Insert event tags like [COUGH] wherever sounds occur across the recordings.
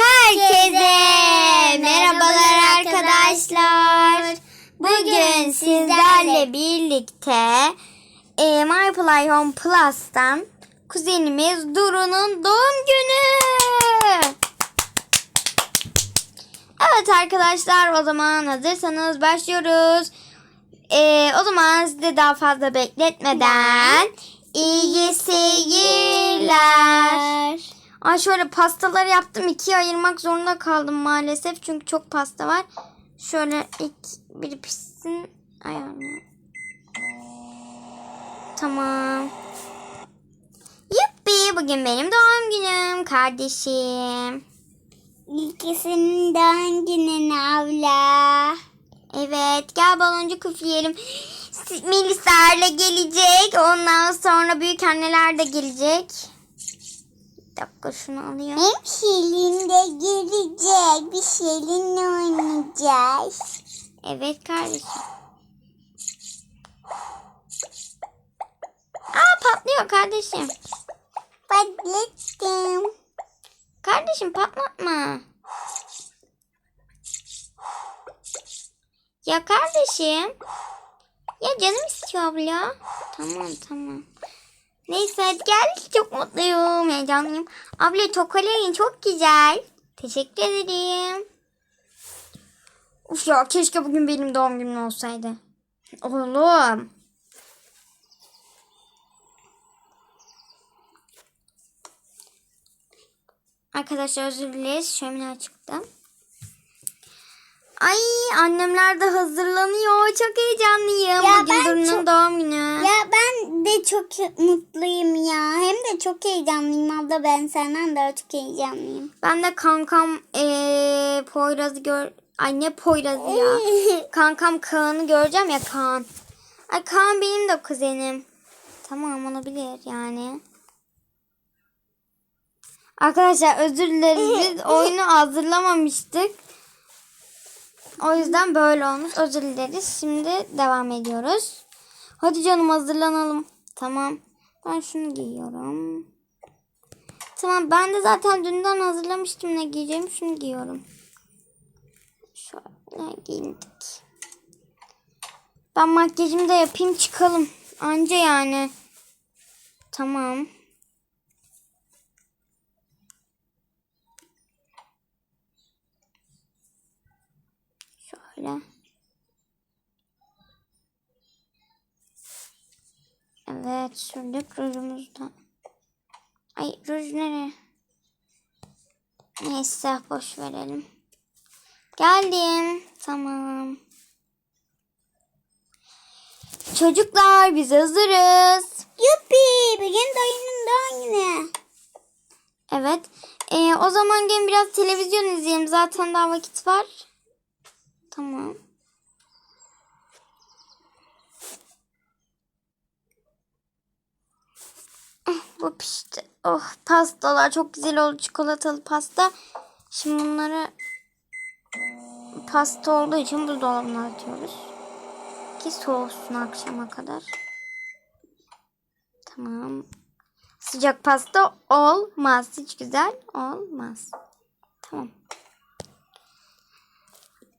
Herkese merhabalar arkadaşlar. Bugün sizlerle birlikte e, My Play Home Plus'tan kuzenimiz Duru'nun doğum günü. Evet arkadaşlar o zaman hazırsanız başlıyoruz. E, o zaman sizi daha fazla bekletmeden iyi seyirler. Ay şöyle pastaları yaptım. ikiye ayırmak zorunda kaldım maalesef. Çünkü çok pasta var. Şöyle ilk biri pişsin. Ayarlayayım. Tamam. Yuppi bugün benim doğum günüm kardeşim. İkisinin doğum günün abla. Evet gel baloncuk üfleyelim. Melisa'yla gelecek. Ondan sonra büyük anneler de gelecek. Dakika şunu alayım. Hem Şirin de gelecek. Bir Şirin'le oynayacağız. Evet kardeşim. Aa patlıyor kardeşim. Patlattım. Kardeşim patlatma. Ya kardeşim. Ya canım istiyor abla. Tamam tamam. Neyse gel. Çok mutluyum. Heyecanlıyım. Abla çikolatın çok güzel. Teşekkür ederim. Uf ya keşke bugün benim doğum günüm olsaydı. Oğlum. Arkadaşlar özür dileriz. Şömine açıktı. Ay annemler de hazırlanıyor. Çok heyecanlıyım. Ya bugün Duru'nun çok- doğum günü. Ya ben de çok mutluyum ya. Hem de çok heyecanlıyım abla. Ben senden daha çok heyecanlıyım. Ben de kankam ee, Poyraz'ı gör... Ay ne Poyraz'ı ya. [LAUGHS] kankam Kaan'ı göreceğim ya Kaan. Ay Kaan benim de kuzenim. Tamam olabilir yani. Arkadaşlar özür dileriz. Biz [LAUGHS] oyunu hazırlamamıştık. O yüzden böyle olmuş. Özür dileriz. Şimdi devam ediyoruz. Hadi canım hazırlanalım. Tamam. Ben şunu giyiyorum. Tamam ben de zaten dünden hazırlamıştım ne giyeceğim. Şunu giyiyorum. Şöyle giyindik. Ben makyajımı da yapayım çıkalım. Anca yani. Tamam. Şöyle. Evet sürdük rujumuzu da. Ay ruj nereye? Neyse boş verelim. Geldim. Tamam. Çocuklar biz hazırız. Yuppi. Bugün dayının doğum günü. Evet. Ee, o zaman gelin biraz televizyon izleyelim. Zaten daha vakit var. Tamam. Bu pişti. Oh pastalar çok güzel oldu. Çikolatalı pasta. Şimdi bunları pasta olduğu için buzdolabına atıyoruz. Ki soğusun akşama kadar. Tamam. Sıcak pasta olmaz. Hiç güzel olmaz. Tamam.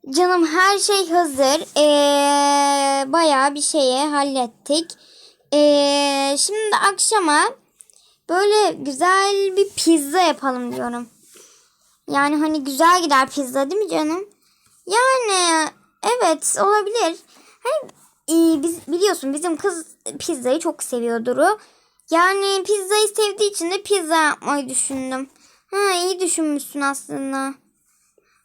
Canım her şey hazır. Ee, bayağı bir şeye hallettik. Ee, şimdi akşama böyle güzel bir pizza yapalım diyorum. Yani hani güzel gider pizza değil mi canım? Yani evet olabilir. Hani e, biz biliyorsun bizim kız pizzayı çok seviyor Duru. Yani pizzayı sevdiği için de pizza yapmayı düşündüm. Ha iyi düşünmüşsün aslında.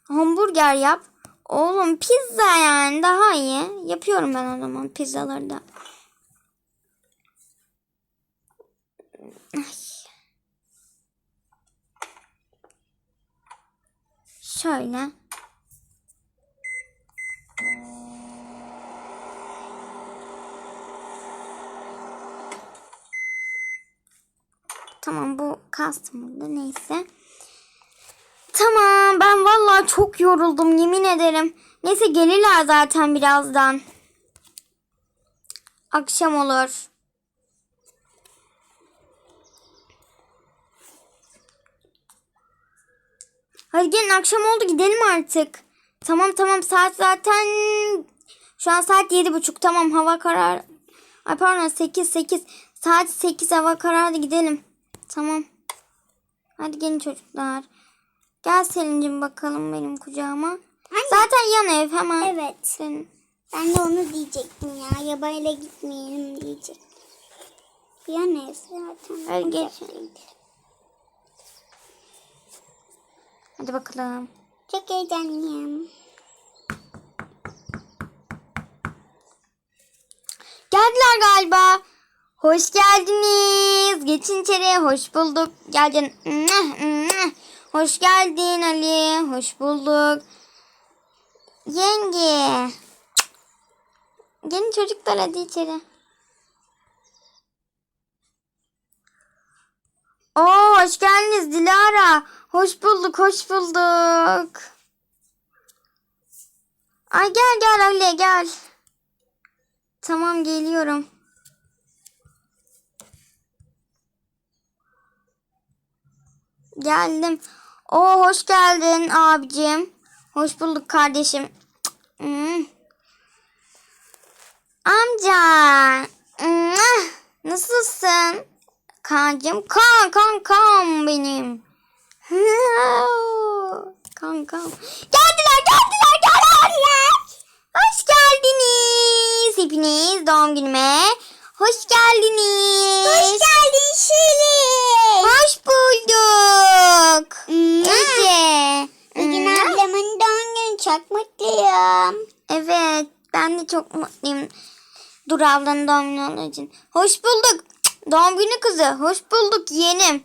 Hamburger yap. Oğlum pizza yani daha iyi. Yapıyorum ben o zaman pizzaları da. Ay. Şöyle. Tamam bu burada neyse. Tamam ben vallahi çok yoruldum yemin ederim. Neyse gelirler zaten birazdan. Akşam olur. Hadi gelin akşam oldu gidelim artık. Tamam tamam saat zaten şu an saat yedi buçuk tamam hava karar. Ay pardon sekiz sekiz. Saat sekiz hava karardı gidelim. Tamam. Hadi gelin çocuklar. Gel Selin'cim bakalım benim kucağıma. Anne. Zaten yan ev hemen. Evet. Senin. Ben de onu diyecektim ya. Yabayla gitmeyelim diyecek. Ya ne zaten. Hadi geç. Hadi bakalım. Çok heyecanlıyım. Geldiler galiba. Hoş geldiniz. Geçin içeri. Hoş bulduk. Gel canım. Hoş geldin Ali. Hoş bulduk. Yenge. Gelin çocuklar hadi içeri. Oo hoş geldiniz Dilara. Hoş bulduk, hoş bulduk. Ay gel gel Ali gel. Tamam geliyorum. Geldim. Oo hoş geldin abicim. Hoş bulduk kardeşim. Hmm. Amca. Hmm. Nasılsın? Kancım. Kan kan kan benim. [LAUGHS] Kankam. Geldiler geldiler geldiler. Hoş geldiniz hepiniz doğum günüme. Hoş geldiniz. Hoş geldin Şirin. Hoş bulduk. Ece. Bugün ablamın doğum günü çok mutluyum. Evet ben de çok mutluyum. Dur ablanın doğum günü olduğu için. Hoş bulduk. Doğum günü kızı. Hoş bulduk yeğenim.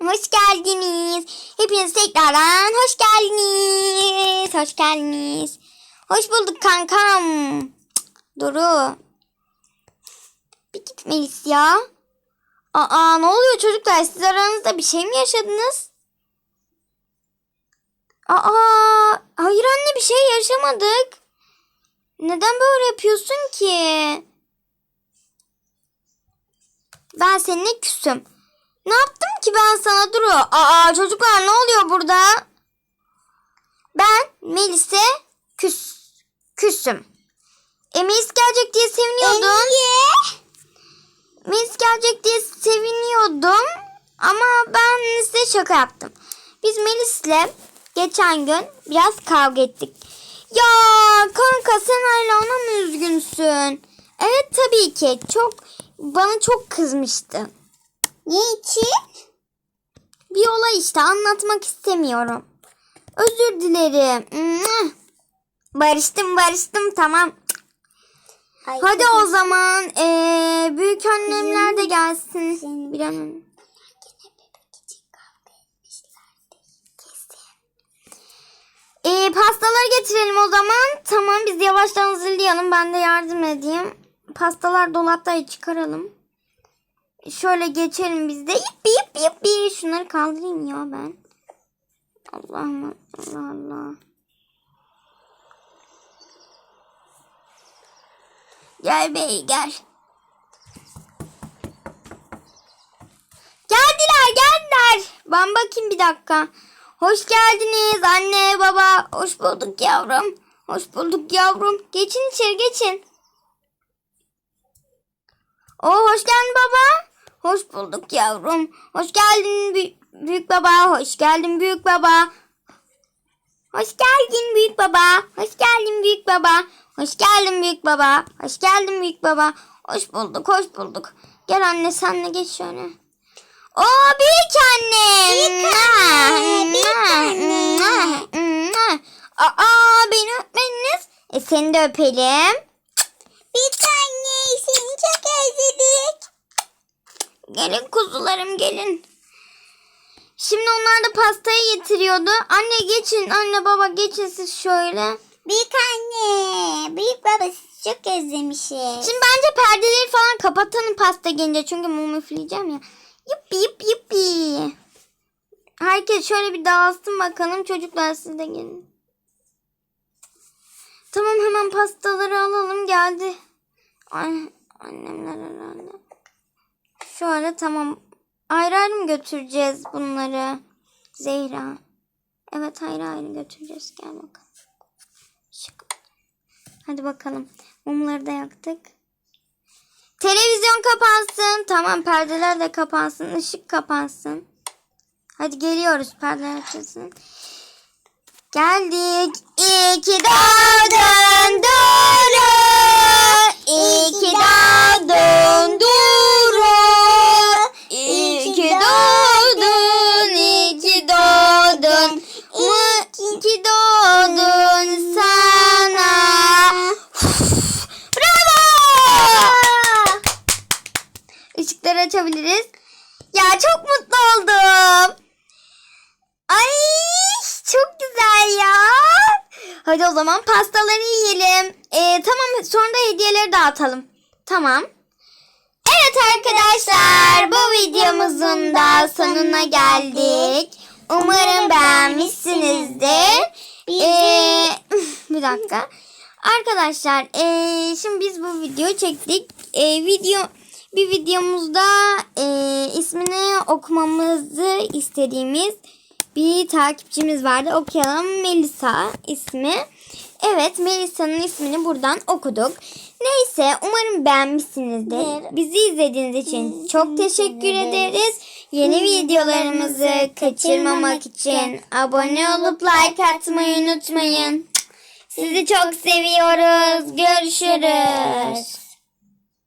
Hoş geldiniz. Hepiniz tekrardan hoş geldiniz. Hoş geldiniz. Hoş bulduk kankam. Duru. Bir gitmeliyiz ya. Aa ne oluyor çocuklar? Siz aranızda bir şey mi yaşadınız? Aa hayır anne bir şey yaşamadık. Neden böyle yapıyorsun ki? Ben seninle küsüm. Ne yaptım ki ben sana Duru? Aa çocuklar ne oluyor burada? Ben Melis'e küs küsüm. E Melis gelecek diye seviniyordum. Melis gelecek diye seviniyordum. Ama ben size şaka yaptım. Biz Melis'le geçen gün biraz kavga ettik. Ya kanka sen hala ona mı üzgünsün? Evet tabii ki. Çok bana çok kızmıştı. Ne için? Bir olay işte anlatmak istemiyorum. Özür dilerim. Barıştım barıştım tamam. Ay, Hadi o zaman eee büyük annemler de gelsin. Bir an önce. Ee, pastaları getirelim o zaman. Tamam biz yavaştan hazırlayalım. Ben de yardım edeyim. Pastalar dolapta çıkaralım. Şöyle geçelim biz de. Yippi yippi yippi. Şunları kaldırayım ya ben. Allah'ım Allah Allah. Gel bey gel. Geldiler geldiler. Ben bakayım bir dakika. Hoş geldiniz anne baba. Hoş bulduk yavrum. Hoş bulduk yavrum. Geçin içeri geçin. Oo hoş geldin baba. Hoş bulduk yavrum. Hoş geldin büyük, büyük baba. Hoş geldin büyük baba. Hoş geldin büyük baba. Hoş geldin büyük baba. Hoş geldin büyük baba. Hoş geldin büyük baba. Hoş bulduk, hoş bulduk. Gel anne senle geç şöyle. Oo büyük anne. Büyük anne, büyük anne. Aa beni öpmediniz. E seni de öpelim. Bir tane seni çok özledik. Gelin kuzularım gelin. Şimdi onlar da pastayı getiriyordu. Anne geçin anne baba geçin siz şöyle. Büyük anne. Büyük baba sizi çok özlemişiz. Şimdi bence perdeleri falan kapatalım pasta gelince. Çünkü mum üfleyeceğim ya. Yuppi yuppi yuppi. Herkes şöyle bir dağılsın bakalım. Çocuklar siz de gelin. Tamam hemen pastaları alalım. Geldi. Ay, annemler herhalde. Şöyle tamam. Ayrı ayrı mı götüreceğiz bunları? Zehra. Evet ayrı ayrı götüreceğiz. Gel bakalım. Hadi bakalım. Mumları da yaktık. Televizyon kapansın. Tamam perdeler de kapansın. Işık kapansın. Hadi geliyoruz. Perdeler açılsın. Geldik. İyi ki doğdun Duru. İyi ki doğdun Duru. İyi ki doğdun. İyi ki doğdun. İyi ki doğdun sana. Bravo. Işıkları açabiliriz. Ya çok mutlu oldum. Ay çok güzel ya. Hadi o zaman pastaları yiyelim. Ee, tamam sonra da hediyeleri dağıtalım. Tamam. Evet arkadaşlar bu videomuzun da sonuna geldik. Umarım beğenmişsinizdir. Ee, [LAUGHS] bir dakika. Arkadaşlar ee, şimdi biz bu videoyu çektik. Ee, video bir videomuzda ee, ismini okumamızı istediğimiz bir takipçimiz vardı. Okuyalım. Melisa ismi. Evet Melisa'nın ismini buradan okuduk. Neyse umarım beğenmişsinizdir. Bizi izlediğiniz için çok teşekkür ederiz. Yeni videolarımızı kaçırmamak için abone olup like atmayı unutmayın. Sizi çok seviyoruz. Görüşürüz.